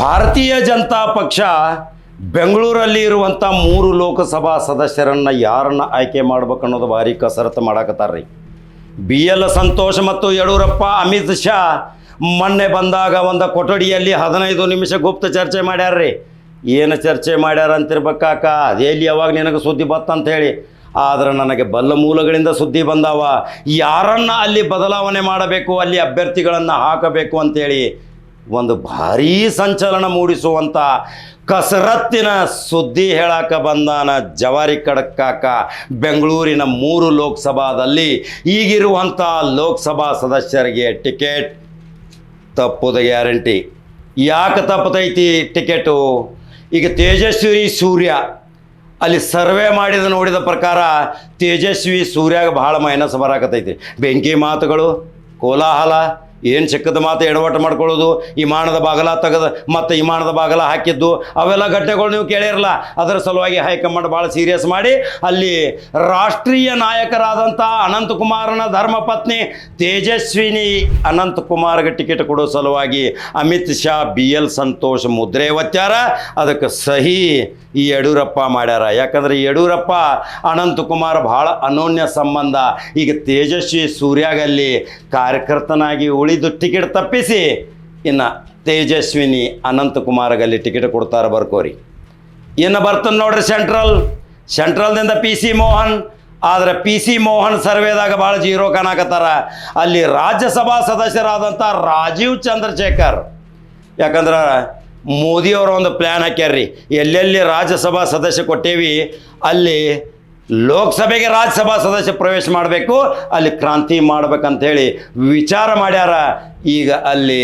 ಭಾರತೀಯ ಜನತಾ ಪಕ್ಷ ಬೆಂಗಳೂರಲ್ಲಿ ಇರುವಂಥ ಮೂರು ಲೋಕಸಭಾ ಸದಸ್ಯರನ್ನು ಯಾರನ್ನು ಆಯ್ಕೆ ಮಾಡ್ಬೇಕು ಅನ್ನೋದು ಭಾರಿ ಕಸರತ್ತು ಮಾಡಕತ್ತಾರ್ರಿ. ಬಿ ಎಲ್ ಸಂತೋಷ್ ಮತ್ತು ಯಡಿಯೂರಪ್ಪ, ಅಮಿತ್ ಶಾ ಮೊನ್ನೆ ಬಂದಾಗ ಒಂದು ಕೊಠಡಿಯಲ್ಲಿ ಹದಿನೈದು ನಿಮಿಷ ಗುಪ್ತ ಚರ್ಚೆ ಮಾಡ್ಯಾರ್ರಿ. ಏನು ಚರ್ಚೆ ಮಾಡ್ಯಾರ ಅಂತಿರ್ಬೇಕಾಕ ಅದೇಲಿ ಯಾವಾಗ ನಿನಗೆ ಸುದ್ದಿ ಬತ್ತಂತ ಹೇಳಿ. ಆದ್ರೆ ನನಗೆ ಬಲ್ಲ ಮೂಲಗಳಿಂದ ಸುದ್ದಿ ಬಂದಾವ. ಯಾರನ್ನು ಅಲ್ಲಿ ಬದಲಾವಣೆ ಮಾಡಬೇಕು, ಅಲ್ಲಿ ಅಭ್ಯರ್ಥಿಗಳನ್ನು ಹಾಕಬೇಕು ಅಂತೇಳಿ ಒಂದು ಭಾರೀ ಸಂಚಲನ ಮೂಡಿಸುವಂಥ ಕಸರತ್ತಿನ ಸುದ್ದಿ ಹೇಳಕ್ಕೆ ಬಂದಾನ ಜವಾರಿ ಕಡಕ್ಕಾಕ ಬೆಂಗಳೂರಿನ ಮೂರು ಲೋಕಸಭಾದಲ್ಲಿ ಈಗಿರುವಂಥ ಲೋಕಸಭಾ ಸದಸ್ಯರಿಗೆ ಟಿಕೆಟ್ ತಪ್ಪುದ ಗ್ಯಾರಂಟಿ. ಯಾಕೆ ತಪ್ಪತೈತಿ ಟಿಕೆಟು? ಈಗ ತೇಜಸ್ವಿ ಸೂರ್ಯ ಅಲ್ಲಿ ಸರ್ವೆ ಮಾಡಿದ ನೋಡಿದ ಪ್ರಕಾರ ತೇಜಸ್ವಿ ಸೂರ್ಯಾಗ ಭಾಳ ಮೈನಸ್ ಬರಾಕತೈತಿ. ಬೆಂಕಿ ಮಾತುಗಳು, ಕೋಲಾಹಲ ಏನು ಚಿಕ್ಕದ ಮಾತು ಎಡವಟ್ಟು ಮಾಡ್ಕೊಳ್ಳೋದು? ವಿಮಾನದ ಬಾಗಲ ತೆಗೆದು, ಮತ್ತು ವಿಮಾನದ ಬಾಗಲ ಹಾಕಿದ್ದು. ಅವೆಲ್ಲ ಘಟನೆಗಳು ನೀವು ಕೇಳಿರಲ್ಲ, ಅದರ ಸಲುವಾಗಿ ಹೈಕಮಾಂಡ್ ಭಾಳ ಸೀರಿಯಸ್ ಮಾಡಿ, ಅಲ್ಲಿ ರಾಷ್ಟ್ರೀಯ ನಾಯಕರಾದಂಥ ಅನಂತಕುಮಾರನ ಧರ್ಮಪತ್ನಿ ತೇಜಸ್ವಿನಿ ಅನಂತಕುಮಾರ್ಗೆ ಟಿಕೆಟ್ ಕೊಡೋ ಸಲುವಾಗಿ ಅಮಿತ್ ಶಾ, ಬಿ ಎಲ್ ಸಂತೋಷ್ ಮುದ್ರೆ ಒತ್ತಾರ. ಅದಕ್ಕೆ ಸಹಿ ಈ ಯಡಿಯೂರಪ್ಪ ಮಾಡ್ಯಾರ. ಯಾಕಂದ್ರೆ ಯಡಿಯೂರಪ್ಪ, ಅನಂತಕುಮಾರ್ ಭಾಳ ಅನೋನ್ಯ ಸಂಬಂಧ. ಈಗ ತೇಜಸ್ವಿ ಸೂರ್ಯಾಗಲ್ಲಿ ಕಾರ್ಯಕರ್ತನಾಗಿ ಉಳಿದು ಟಿಕೆಟ್ ತಪ್ಪಿಸಿ. ಇನ್ನು ತೇಜಸ್ವಿನಿ ಅನಂತಕುಮಾರ್ಗಲ್ಲಿ ಟಿಕೆಟ್ ಕೊಡ್ತಾರೆ ಬರ್ಕೋರಿ. ಇನ್ನು ಬರ್ತದೆ ನೋಡ್ರಿ ಸೆಂಟ್ರಲ್. ಸೆಂಟ್ರಲ್ದಿಂದ ಪಿ ಸಿ ಮೋಹನ್. ಆದರೆ ಪಿ ಸಿ ಮೋಹನ್ ಸರ್ವೇದಾಗ ಭಾಳ ಜೀರೋ ಕಾಣಕತ್ತಾರ ಅಲ್ಲಿ ರಾಜ್ಯಸಭಾ ಸದಸ್ಯರಾದಂಥ ರಾಜೀವ್ ಚಂದ್ರಶೇಖರ್. ಯಾಕಂದ್ರೆ ಮೋದಿಯವರ ಒಂದು ಪ್ಲ್ಯಾನ್ ಹಾಕ್ಯಾರ್ರಿ. ಎಲ್ಲೆಲ್ಲಿ ರಾಜ್ಯಸಭಾ ಸದಸ್ಯ ಕೊಟ್ಟೇವಿ, ಅಲ್ಲಿ ಲೋಕಸಭೆಗೆ ರಾಜ್ಯಸಭಾ ಸದಸ್ಯ ಪ್ರವೇಶ ಮಾಡಬೇಕು, ಅಲ್ಲಿ ಕ್ರಾಂತಿ ಮಾಡ್ಬೇಕಂಥೇಳಿ ವಿಚಾರ ಮಾಡ್ಯಾರ. ಈಗ ಅಲ್ಲಿ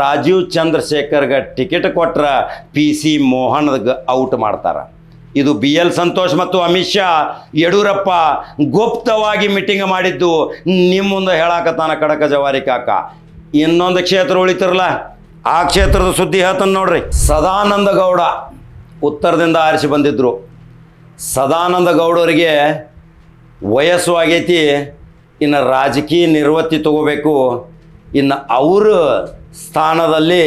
ರಾಜೀವ್ ಚಂದ್ರಶೇಖರ್ಗೆ ಟಿಕೆಟ್ ಕೊಟ್ರ ಪಿ ಸಿ ಮೋಹನ್ಗೆ ಔಟ್ ಮಾಡ್ತಾರೆ. ಇದು ಬಿ ಎಲ್ ಸಂತೋಷ್ ಮತ್ತು ಅಮಿತ್ ಶಾ ಯಡಿಯೂರಪ್ಪ ಗುಪ್ತವಾಗಿ ಮೀಟಿಂಗ್ ಮಾಡಿದ್ದು ನಿಮ್ಮ ಮುಂದೆ ಹೇಳಾಕತ್ತಾನ ಕಡಕ ಜವಾರಿ ಕಾಕ. ಇನ್ನೊಂದು ಕ್ಷೇತ್ರ ಉಳಿತಿರಲ್ಲ, ಆ ಕ್ಷೇತ್ರದ ಸುದ್ದಿ ಹೇಳ್ತಾನೆ ನೋಡ್ರಿ. ಸದಾನಂದ ಗೌಡ ಉತ್ತರದಿಂದ ಆರಿಸಿ ಬಂದಿದ್ದರು ಸದಾನಂದ ಗೌಡರಿಗೆ ವಯಸ್ಸು ಆಗೈತಿ, ಇನ್ನು ರಾಜಕೀಯ ನಿರ್ವತ್ತಿ ತಗೋಬೇಕು, ಇನ್ನು ಅವ್ರ ಸ್ಥಾನದಲ್ಲಿ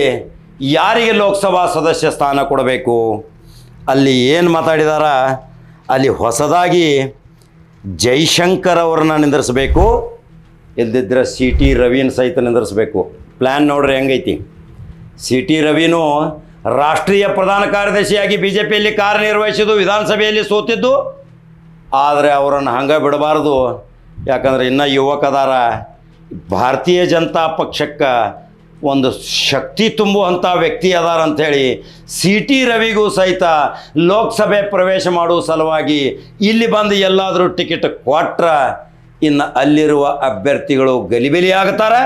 ಯಾರಿಗೆ ಲೋಕಸಭಾ ಸದಸ್ಯ ಸ್ಥಾನ ಕೊಡಬೇಕು? ಅಲ್ಲಿ ಏನು ಮಾತಾಡಿದಾರ? ಅಲ್ಲಿ ಹೊಸದಾಗಿ ಜೈಶಂಕರ್ ಅವ್ರನ್ನ ನಿಂದಿರಿಸಬೇಕು, ಇಲ್ದಿದ್ರೆ ಸಿ ಟಿ ರವಿನ ಸಹಿತ ನಿಂದಿರಿಸಬೇಕು. ಪ್ಲ್ಯಾನ್ ನೋಡ್ರಿ ಹೆಂಗೈತಿ. ಸಿ ಟಿ ರವಿನೂ ರಾಷ್ಟ್ರೀಯ ಪ್ರಧಾನ ಕಾರ್ಯದರ್ಶಿಯಾಗಿ ಬಿ ಜೆ ಪಿಯಲ್ಲಿ ಕಾರ್ಯನಿರ್ವಹಿಸಿದ್ದು, ವಿಧಾನಸಭೆಯಲ್ಲಿ ಸೋತಿದ್ದು. ಆದರೆ ಅವರನ್ನು ಹಂಗೆ ಬಿಡಬಾರ್ದು. ಯಾಕಂದ್ರೆ ಇನ್ನೂ ಯುವಕದಾರ, ಭಾರತೀಯ ಜನತಾ ಪಕ್ಷಕ್ಕೆ ಒಂದು ಶಕ್ತಿ ತುಂಬುವಂಥ ವ್ಯಕ್ತಿ ಅದಾರ ಅಂಥೇಳಿ ಸಿ ಟಿ ರವಿಗೂ ಸಹಿತ ಲೋಕಸಭೆ ಪ್ರವೇಶ ಮಾಡುವ ಸಲುವಾಗಿ ಇಲ್ಲಿ ಬಂದು ಎಲ್ಲಾದರೂ ಟಿಕೆಟ್ ಕೊಟ್ರ ಇನ್ನು ಅಲ್ಲಿರುವ ಅಭ್ಯರ್ಥಿಗಳು ಗಲಿಬಿಲಿ ಆಗ್ತಾರೆ.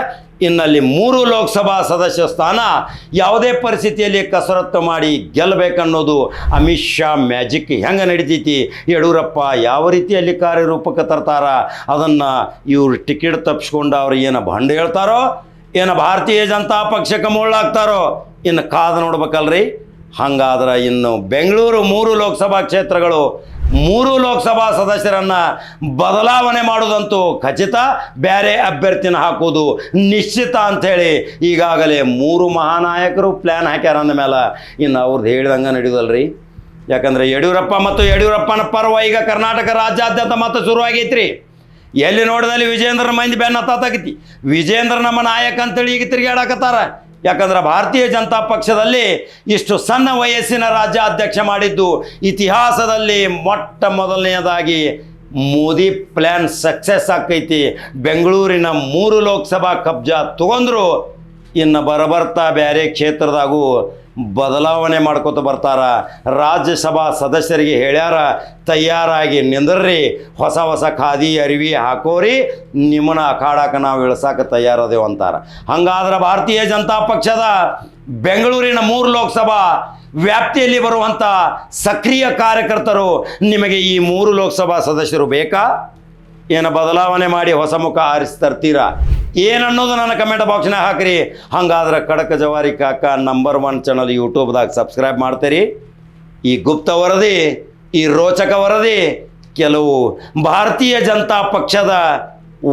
ಇನ್ನಲ್ಲಿ ಮೂರು ಲೋಕಸಭಾ ಸದಸ್ಯ ಸ್ಥಾನ ಯಾವುದೇ ಪರಿಸ್ಥಿತಿಯಲ್ಲಿ ಕಸರತ್ತು ಮಾಡಿ ಗೆಲ್ಲಬೇಕನ್ನೋದು ಅಮಿತ್ ಶಾ ಮ್ಯಾಜಿಕ್ ಹೆಂಗೆ ನಡೀತೈತಿ? ಯಡಿಯೂರಪ್ಪ ಯಾವ ರೀತಿಯಲ್ಲಿ ಕಾರ್ಯರೂಪಕ್ಕೆ ತರ್ತಾರ? ಅದನ್ನು ಇವ್ರು ಟಿಕೆಟ್ ತಪ್ಪಿಸ್ಕೊಂಡು ಅವ್ರು ಏನು ಭಂಡ ಹೇಳ್ತಾರೋ? ಏನು ಭಾರತೀಯ ಜನತಾ ಪಕ್ಷಕ್ಕೆ ಮುಳ್ಳಾಗ್ತಾರೋ? ಇನ್ನು ಕಾದು ನೋಡ್ಬೇಕಲ್ರಿ. ಹಂಗಾದ್ರೆ ಇನ್ನು ಬೆಂಗಳೂರು ಮೂರು ಲೋಕಸಭಾ ಕ್ಷೇತ್ರಗಳು ಮೂರು ಲೋಕಸಭಾ ಸದಸ್ಯರನ್ನು ಬದಲಾವಣೆ ಮಾಡುವುದಂತೂ ಖಚಿತ. ಬೇರೆ ಅಭ್ಯರ್ಥಿನ ಹಾಕೋದು ನಿಶ್ಚಿತ ಅಂಥೇಳಿ ಈಗಾಗಲೇ ಮೂರು ಮಹಾನಾಯಕರು ಪ್ಲ್ಯಾನ್ ಹಾಕ್ಯಾರ ಅಂದಮೇಲೆ ಇನ್ನು ಅವ್ರದ್ದು ಹೇಳಿದಂಗೆ ನಡೆಯೋದಲ್ರಿ ಯಾಕಂದರೆ ಯಡಿಯೂರಪ್ಪ ಮತ್ತು ಯಡಿಯೂರಪ್ಪನ ಪರ್ವ ಈಗ ಕರ್ನಾಟಕ ರಾಜ್ಯಾದ್ಯಂತ ಮತ್ತೆ ಶುರುವಾಗೈತ್ರಿ. ಎಲ್ಲಿ ನೋಡಿದಲ್ಲಿ ವಿಜೇಂದ್ರನ ಮಂದಿ ಬೆನ್ನ ವಿಜೇಂದ್ರ ನಮ್ಮ ನಾಯಕ ಅಂತೇಳಿ ಈಗ ತಿರುಗಾಡಕತ್ತಾರ ಯಾಕಂದ್ರೆ ಭಾರತೀಯ ಜನತಾ ಪಕ್ಷದಲ್ಲಿ ಇಷ್ಟು ಸಣ್ಣ ವಯಸ್ಸಿನ ರಾಜ್ಯ ಅಧ್ಯಕ್ಷ ಮಾಡಿದ್ದು ಇತಿಹಾಸದಲ್ಲಿ ಮೊಟ್ಟ ಮೊದಲನೆಯದಾಗಿ ಮೋದಿ ಪ್ಲ್ಯಾನ್ ಸಕ್ಸಸ್ ಆಕೈತಿ ಬೆಂಗಳೂರಿನ ಮೂರು ಲೋಕಸಭಾ ಕಬ್ಜಾ ತಗೊಂಡ್ರು ಇನ್ನು ಬರಬರ್ತಾ ಬೇರೆ ಕ್ಷೇತ್ರದಾಗೂ ಬದಲಾವಣೆ ಮಾಡ್ಕೊತ ಬರ್ತಾರ. ರಾಜ್ಯಸಭಾ ಸದಸ್ಯರಿಗೆ ಹೇಳ್ಯಾರ, ತಯಾರಾಗಿ ನಿಂದ್ರಿ, ಹೊಸ ಹೊಸ ಖಾದಿ, ಅರಿವಿ ಹಾಕೋರಿ, ನಿಮ್ಮನ್ನ ಅಖಾಡಕ್ಕೆ ನಾವು ಇಳ್ಸಾಕ ತಯಾರದೇವು ಅಂತಾರೆ. ಹಂಗಾದ್ರೆ ಭಾರತೀಯ ಜನತಾ ಪಕ್ಷದ ಬೆಂಗಳೂರಿನ ಮೂರು ಲೋಕಸಭಾ ವ್ಯಾಪ್ತಿಯಲ್ಲಿ ಬರುವಂಥ ಸಕ್ರಿಯ ಕಾರ್ಯಕರ್ತರು ನಿಮಗೆ ಈ ಮೂರು ಲೋಕಸಭಾ ಸದಸ್ಯರು ಬೇಕಾ? ಏನು ಬದಲಾವಣೆ ಮಾಡಿ ಹೊಸ ಮುಖ ಆರಿಸಿ ತರ್ತೀರಾ ಏನನ್ನೋದು ನನ್ನ ಕಮೆಂಟ್ ಬಾಕ್ಸ್ನಾಗ ಹಾಕ್ರಿ. ಹಂಗಾದ್ರೆ ಕಡಕ ಜವಾರಿ ಕಾಕ ನಂಬರ್ ಒನ್ ಚಾನಲ್ ಯೂಟ್ಯೂಬ್ದಾಗ ಸಬ್ಸ್ಕ್ರೈಬ್ ಮಾಡ್ತೀರಿ. ಈ ಗುಪ್ತ ವರದಿ, ಈ ರೋಚಕ ವರದಿ, ಕೆಲವು ಭಾರತೀಯ ಜನತಾ ಪಕ್ಷದ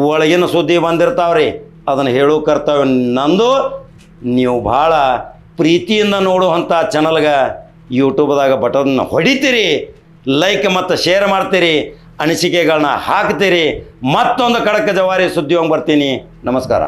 ಒಳಗಿನ ಸುದ್ದಿ ಬಂದಿರ್ತಾವ್ರಿ. ಅದನ್ನು ಹೇಳೋ ಕರ್ತವ್ಯ ನಂದು. ನೀವು ಭಾಳ ಪ್ರೀತಿಯಿಂದ ನೋಡುವಂಥ ಚಾನಲ್ಗೆ ಯೂಟ್ಯೂಬ್ದಾಗ ಬಟನ್ ಹೊಡಿತೀರಿ. ಲೈಕ್ ಮತ್ತು ಶೇರ್ ಮಾಡ್ತೀರಿ. ಅನಿಸಿಕೆಗಳನ್ನ ಹಾಕ್ತೀರಿ. ಮತ್ತೊಂದು ಕಡಕ ಜವಾರಿ ಸುದ್ದಿ ಹೋಗಿ ಬರ್ತೀನಿ. ನಮಸ್ಕಾರ.